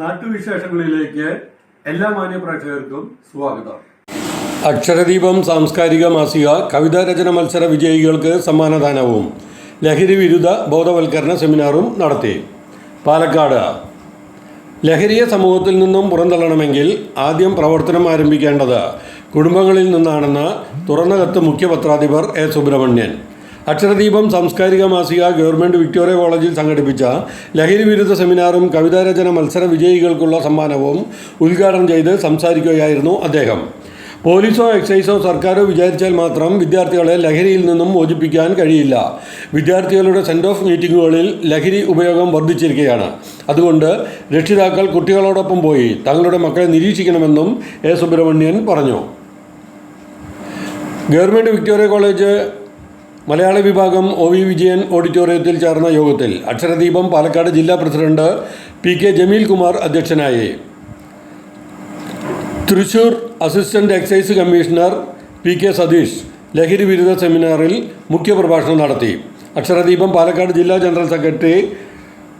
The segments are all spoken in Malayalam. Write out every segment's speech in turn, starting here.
നാട്ടുവിശേഷങ്ങളിലേക്ക് എല്ലാ മാന്യ പ്രേക്ഷകർക്കും സ്വാഗതം. അക്ഷരദീപം സാംസ്കാരിക മാസിക കവിതാ രചന മത്സര വിജയികൾക്ക് സമ്മാനദാനവും ലഹരി വിരുദ്ധ ബോധവൽക്കരണ സെമിനാറും നടത്തി. പാലക്കാട്. ലഹരിയ സമൂഹത്തിൽ നിന്നും പുറന്തള്ളണമെങ്കിൽ ആദ്യം പ്രവർത്തനം ആരംഭിക്കേണ്ടത് കുടുംബങ്ങളിൽ നിന്നാണെന്ന് തുറന്ന കത്ത് മുഖ്യപത്രാധിപർ എ സുബ്രഹ്മണ്യൻ. അക്ഷരദീപം സാംസ്കാരിക മാസിക ഗവൺമെന്റ് വിക്ടോറിയ കോളേജിൽ സംഘടിപ്പിച്ച ലഹരി വിരുദ്ധ സെമിനാറും കവിതാരചന മത്സര വിജയികൾക്കുള്ള സമ്മാനവും ഉദ്ഘാടനം ചെയ്ത് സംസാരിക്കുകയായിരുന്നു അദ്ദേഹം. പോലീസോ എക്സൈസോ സർക്കാരോ വിചാരിച്ചാൽ മാത്രം വിദ്യാർത്ഥികളെ ലഹരിയിൽ നിന്നും മോചിപ്പിക്കാൻ കഴിയില്ല. വിദ്യാർത്ഥികളുടെ സെൻഡ് ഓഫ് മീറ്റിങ്ങുകളിൽ ലഹരി ഉപയോഗം വർദ്ധിച്ചിരിക്കുകയാണ്. അതുകൊണ്ട് രക്ഷിതാക്കൾ കുട്ടികളോടൊപ്പം പോയി തങ്ങളുടെ മക്കളെ നിരീക്ഷിക്കണമെന്നും എ സുബ്രഹ്മണ്യൻ പറഞ്ഞു. ഗവൺമെന്റ് വിക്ടോറിയ കോളേജ് മലയാള വിഭാഗം ഒ വി വിജയൻ ഓഡിറ്റോറിയത്തിൽ ചേർന്ന യോഗത്തിൽ അക്ഷരദീപം പാലക്കാട് ജില്ലാ president P K Jameel Kumar അധ്യക്ഷനായി. Thrissur assistant excise commissioner P K Satheesh ലഹരി വിരുദ്ധ സെമിനാറിൽ മുഖ്യപ്രഭാഷണം നടത്തി. അക്ഷരദീപം പാലക്കാട് ജില്ലാ general secretary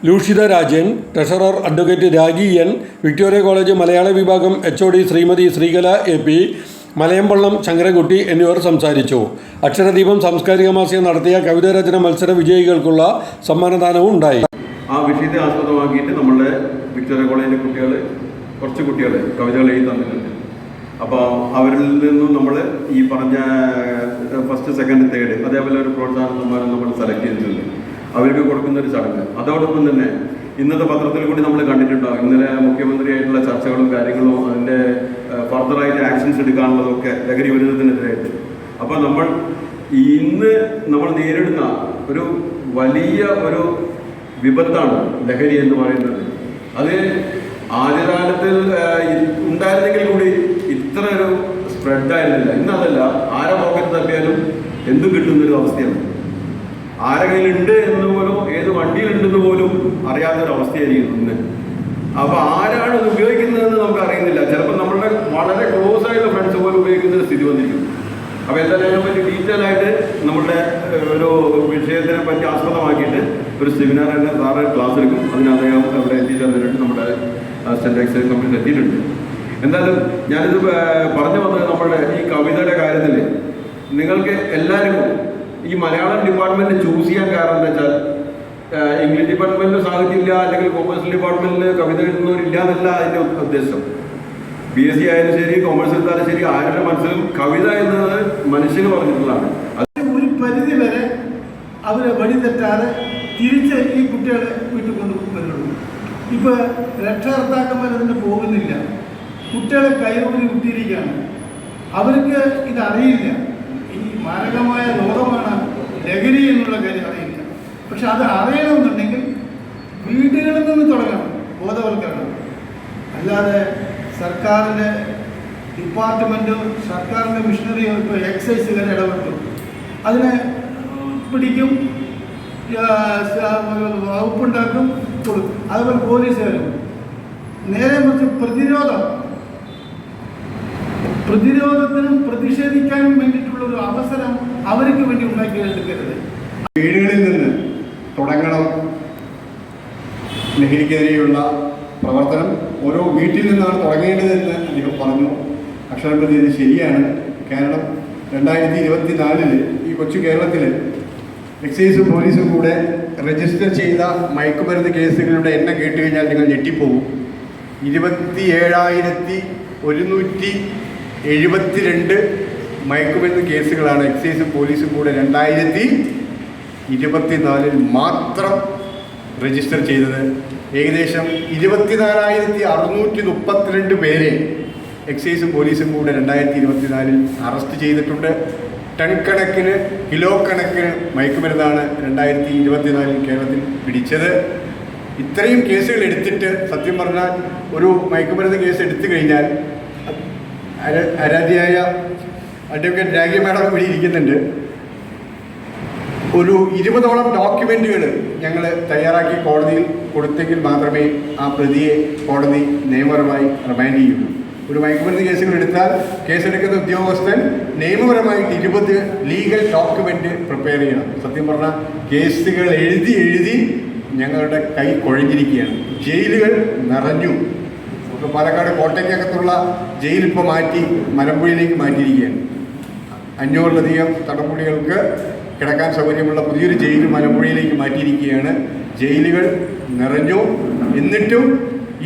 Lushitha Rajan treasurer advocate Raji N Victoria college മലയാള വിഭാഗം H O D Shrimati Sreekala A P Malayampallam Sankarankutty എന്നിവർ സംസാരിച്ചു. അക്ഷരദീപം സാംസ്കാരിക മാസിക നടത്തിയ കവിതാരചന മത്സര വിജയികൾക്കുള്ള സമ്മാനദാനവും ഉണ്ടായി. ആ വിഷയത്തെ ആസ്പദമാക്കിയിട്ട് നമ്മളുടെ വിക്ടോറിയ കോളേജിലെ കുട്ടികൾ കുറച്ച് കുട്ടികൾ കവിതകൾ എഴുതി തന്നിട്ടുണ്ട്. അപ്പോൾ അവരിൽ നിന്നും നമ്മൾ ഈ പറഞ്ഞ ഫസ്റ്റ് സെക്കൻഡ് തേർഡ് അതേപോലെ ഒരു പ്രോത്സാഹന സമ്മാനം നമ്മൾ സെലക്ട് ചെയ്തിട്ടുണ്ട്. അവർക്ക് കൊടുക്കുന്ന ഒരു ചടങ്ങ്. അതോടൊപ്പം തന്നെ ഇന്നത്തെ പത്രത്തിൽ കൂടി നമ്മൾ കണ്ടിട്ടുണ്ടാകും ഇന്നലെ മുഖ്യമന്ത്രിയായിട്ടുള്ള ചർച്ചകളും കാര്യങ്ങളും അതിന്റെ ഫർദറായിട്ട് ആക്ഷൻസ് എടുക്കാനുള്ളതൊക്കെ ലഹരി വിരുദ്ധത്തിനെതിരായിട്ട്. അപ്പോൾ നമ്മൾ ഇന്ന് നമ്മൾ നേരിടുന്ന ഒരു വലിയ ഒരു വിപത്താണ് ലഹരി എന്ന് പറയുന്നത്. അത് ആദ്യകാലത്തിൽ ഉണ്ടായിരുന്നെങ്കിൽ കൂടി ഇത്ര ഒരു സ്പ്രെഡ് ആയിരുന്നില്ല ഇന്ന് അതല്ല. ആരെ പോക്കറ്റ് തപ്പിയാലും എന്തും കിട്ടുന്നൊരു അവസ്ഥയാണ്. ആരെ കയ്യിലുണ്ട് എന്ന് പോലും ഏത് വണ്ടിയിലുണ്ടെന്ന് പോലും അറിയാത്തൊരു അവസ്ഥയായിരിക്കും ഇന്ന്. അപ്പോൾ ആരാണ് ഉപയോഗിക്കുന്നതെന്ന് നമുക്ക് അറിയുന്നില്ല. ചിലപ്പോൾ വളരെ ക്ലോസ് ആയിട്ടുള്ള ഫ്രണ്ട്സ് പോലും ഉപയോഗിക്കുന്ന സ്ഥിതി വന്നിരിക്കും അപ്പോൾ എന്തായാലും അതിനെപ്പറ്റി ഡീറ്റെയിൽ ആയിട്ട് നമ്മുടെ ഒരു വിഷയത്തിനെ പറ്റി ആസ്പദമാക്കിയിട്ട് ഒരു സെമിനാർ തന്നെ സാറ് ക്ലാസ് എടുക്കും. അതിന് അവിടെ തന്നിട്ടുണ്ട് നമ്മുടെ അസിസ്റ്റന്റ് എക്സൈസ് കമ്പനിയിൽ എത്തിയിട്ടുണ്ട്. എന്തായാലും ഞാനിത് പറഞ്ഞു വന്നത് നമ്മുടെ ഈ കവിതയുടെ കാര്യത്തിൽ നിങ്ങൾക്ക് എല്ലാവർക്കും ഈ മലയാളം ഡിപ്പാർട്ട്മെന്റ് ചൂസ് ചെയ്യാൻ കാരണം എന്താ വെച്ചാൽ ഇംഗ്ലീഷ് ഡിപ്പാർട്ട്മെന്റിൽ സാഹിത്യമില്ല അല്ലെങ്കിൽ കൊമേഴ്സ് ഡിപ്പാർട്ട്മെന്റിൽ കവിത എഴുതുന്നവരില്ല എന്നല്ല അതിന്റെ ഉദ്ദേശം. ബി എസ് സി ആയാലും ശരി കോമേഴ്സ് എടുത്താലും ശരി ആരുടെ മനസ്സിലും കവിത എന്നത് മനുഷ്യന് പറഞ്ഞിട്ടുള്ളതാണ്. അത് ഒരു പരിധി വരെ അവരെ വഴി തെറ്റാതെ തിരിച്ച് ഈ കുട്ടികളെ വീട്ടിൽ കൊണ്ടുവരുള്ളൂ ഇപ്പോൾ ഇപ്പൊ രക്ഷകർത്താക്കന്മാർ അതിന് പോകുന്നില്ല. കുട്ടികളെ കൈകൊണ്ട് വിട്ടിരിക്കുകയാണ് അവർക്ക് ഇതറിയില്ല. ഈ മാരകമായ ലോകമാണ് ലഹരി എന്നുള്ള കാര്യം അറിയില്ല. പക്ഷെ അത് അറിയണമെന്നുണ്ടെങ്കിൽ വീടുകളിൽ നിന്ന് തുടങ്ങണം ബോധവൽക്കരണം. അല്ലാതെ സർക്കാരിന്റെ ഡിപ്പാർട്ട്മെന്റും സർക്കാരിന്റെ മിഷനറിയും ഇപ്പോൾ എക്സൈസുകാർ ഇടപെട്ടു. അതിനെ പിടിക്കും വകുപ്പുണ്ടാക്കും കൊടുക്കും. അതുപോലെ പോലീസുകാരും. നേരെ മറിച്ച് പ്രതിരോധം. പ്രതിരോധത്തിനും പ്രതിഷേധിക്കാനും വേണ്ടിയിട്ടുള്ള ഒരു അവസരം അവർക്ക് വേണ്ടി ഉണ്ടാക്കിയെടുക്കരുത്. വീടുകളിൽ നിന്ന് തുടങ്ങണം. ലഹരിക്കെതിരെയുള്ള പ്രവർത്തനം ഓരോ വീട്ടിൽ നിന്നാണ് തുടങ്ങേണ്ടതെന്ന് അദ്ദേഹം പറഞ്ഞു. അക്ഷരപ്രതി ഇത് ശരിയാണ്. കേരളം രണ്ടായിരത്തി ഇരുപത്തി നാലിൽ ഈ കൊച്ചു കേരളത്തിൽ എക്സൈസും പോലീസും കൂടെ രജിസ്റ്റർ ചെയ്ത മയക്കുമരുന്ന് കേസുകളുടെ എണ്ണം കേട്ട് കഴിഞ്ഞാൽ നിങ്ങൾ ഞെട്ടിപ്പോകും ഇരുപത്തി ഏഴായിരത്തി ഒരുന്നൂറ്റി എഴുപത്തിരണ്ട് മയക്കുമരുന്ന് കേസുകളാണ് എക്സൈസും പോലീസും കൂടെ രണ്ടായിരത്തി ഇരുപത്തിനാലിൽ മാത്രം രജിസ്റ്റർ ചെയ്തത്. ഏകദേശം ഇരുപത്തിനാലായിരത്തി അറുന്നൂറ്റി മുപ്പത്തിരണ്ട് പേരെ എക്സൈസ് പോലീസും കൂടെ രണ്ടായിരത്തി ഇരുപത്തിനാലിൽ അറസ്റ്റ് ചെയ്തിട്ടുണ്ട്. ടൺ കണക്കിന് കിലോ കണക്കിന് മയക്കുമരുന്നാണ് രണ്ടായിരത്തി ഇരുപത്തിനാലിൽ കേരളത്തിൽ പിടിച്ചത്. ഇത്രയും കേസുകൾ എടുത്തിട്ട് സത്യം പറഞ്ഞാൽ ഒരു മയക്കുമരുന്ന് കേസ് എടുത്തു കഴിഞ്ഞാൽ ആരാധ്യയായ അഡ്വക്കേറ്റ് രാഗി മാഡം ഇവിടെ ഇരിക്കുന്നുണ്ട്. ഒരു ഇരുപതോളം ഡോക്യുമെന്റുകൾ ഞങ്ങൾ തയ്യാറാക്കി കോടതിയിൽ കൊടുത്തെങ്കിൽ മാത്രമേ ആ പ്രതിയെ കോടതി നിയമപരമായി റിമാൻഡ് ചെയ്യുള്ളൂ ഒരു മയക്കുമരുന്ന് കേസുകൾ എടുത്താൽ കേസെടുക്കുന്ന ഉദ്യോഗസ്ഥൻ നിയമപരമായിട്ട് ഇരുപത് ലീഗൽ ഡോക്യുമെന്റ് പ്രിപ്പയർ ചെയ്യണം. സത്യം പറഞ്ഞാൽ കേസുകൾ എഴുതി എഴുതി ഞങ്ങളുടെ കൈ കുഴഞ്ഞിരിക്കുകയാണ്. ജയിലുകൾ നിറഞ്ഞു. നമുക്ക് പാലക്കാട് കോട്ടയ്ക്കകത്തുള്ള ജയിൽ ഇപ്പോൾ മാറ്റി മലമ്പുഴയിലേക്ക് മാറ്റിയിരിക്കുകയാണ്. അഞ്ഞൂറിലധികം തടവുള്ളികൾക്ക് കിടക്കാൻ സൗകര്യമുള്ള പുതിയൊരു ജയിൽ മലമ്പുഴയിലേക്ക് മാറ്റിയിരിക്കുകയാണ്. ജയിലുകൾ നിറഞ്ഞു. എന്നിട്ടും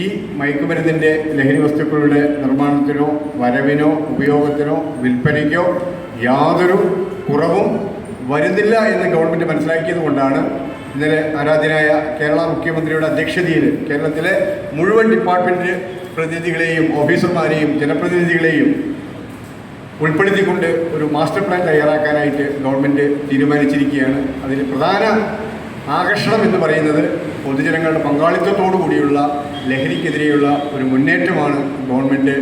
ഈ മയക്കുമരുന്നിന്റെ ലഹരി വസ്തുക്കളുടെ നിർമ്മാണത്തിനോ വരവിനോ ഉപയോഗത്തിനോ വിൽപ്പനയ്ക്കോ യാതൊരു കുറവും വരുന്നില്ല എന്ന് ഗവൺമെന്റ് മനസ്സിലാക്കിയത് കൊണ്ടാണ് ഇന്നലെ ആരാധ്യനായ കേരള മുഖ്യമന്ത്രിയുടെ അധ്യക്ഷതയിൽ കേരളത്തിലെ മുഴുവൻ ഡിപ്പാർട്ട്മെന്റ് പ്രതിനിധികളെയും ഓഫീസർമാരെയും ജനപ്രതിനിധികളെയും ഉൾപ്പെടുത്തിക്കൊണ്ട് ഒരു മാസ്റ്റർ പ്ലാൻ തയ്യാറാക്കാനായിട്ട് ഗവൺമെന്റ് തീരുമാനിച്ചിരിക്കുകയാണ്. അതിൽ പ്രധാന ആകർഷണം എന്ന് പറയുന്നത് പൊതുജനങ്ങളുടെ പങ്കാളിത്തത്തോടു കൂടിയുള്ള ലഹരിക്കെതിരെയുള്ള ഒരു മുന്നേറ്റമാണ് ഗവൺമെന്റ്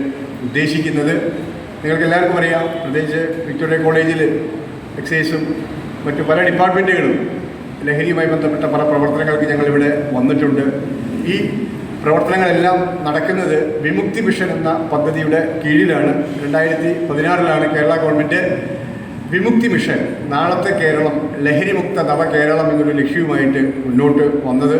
ഉദ്ദേശിക്കുന്നത്. നിങ്ങൾക്ക് എല്ലാവർക്കും അറിയാം പ്രത്യേകിച്ച് വിക്ടോറിയ കോളേജിൽ എക്സൈസും മറ്റു പല ഡിപ്പാർട്ട്മെന്റുകളും ലഹരിയുമായി ബന്ധപ്പെട്ട പല പ്രവർത്തനങ്ങൾക്ക് ഞങ്ങളിവിടെ വന്നിട്ടുണ്ട്. ഈ പ്രവർത്തനങ്ങളെല്ലാം നടക്കുന്നത് വിമുക്തി മിഷൻ എന്ന പദ്ധതിയുടെ കീഴിലാണ്. രണ്ടായിരത്തി പതിനാറിലാണ് കേരള ഗവൺമെന്റ് വിമുക്തി മിഷൻ നാളത്തെ കേരളം ലഹരിമുക്ത നവകേരളം എന്നൊരു ലക്ഷ്യവുമായിട്ട് മുന്നോട്ട് വന്നത്.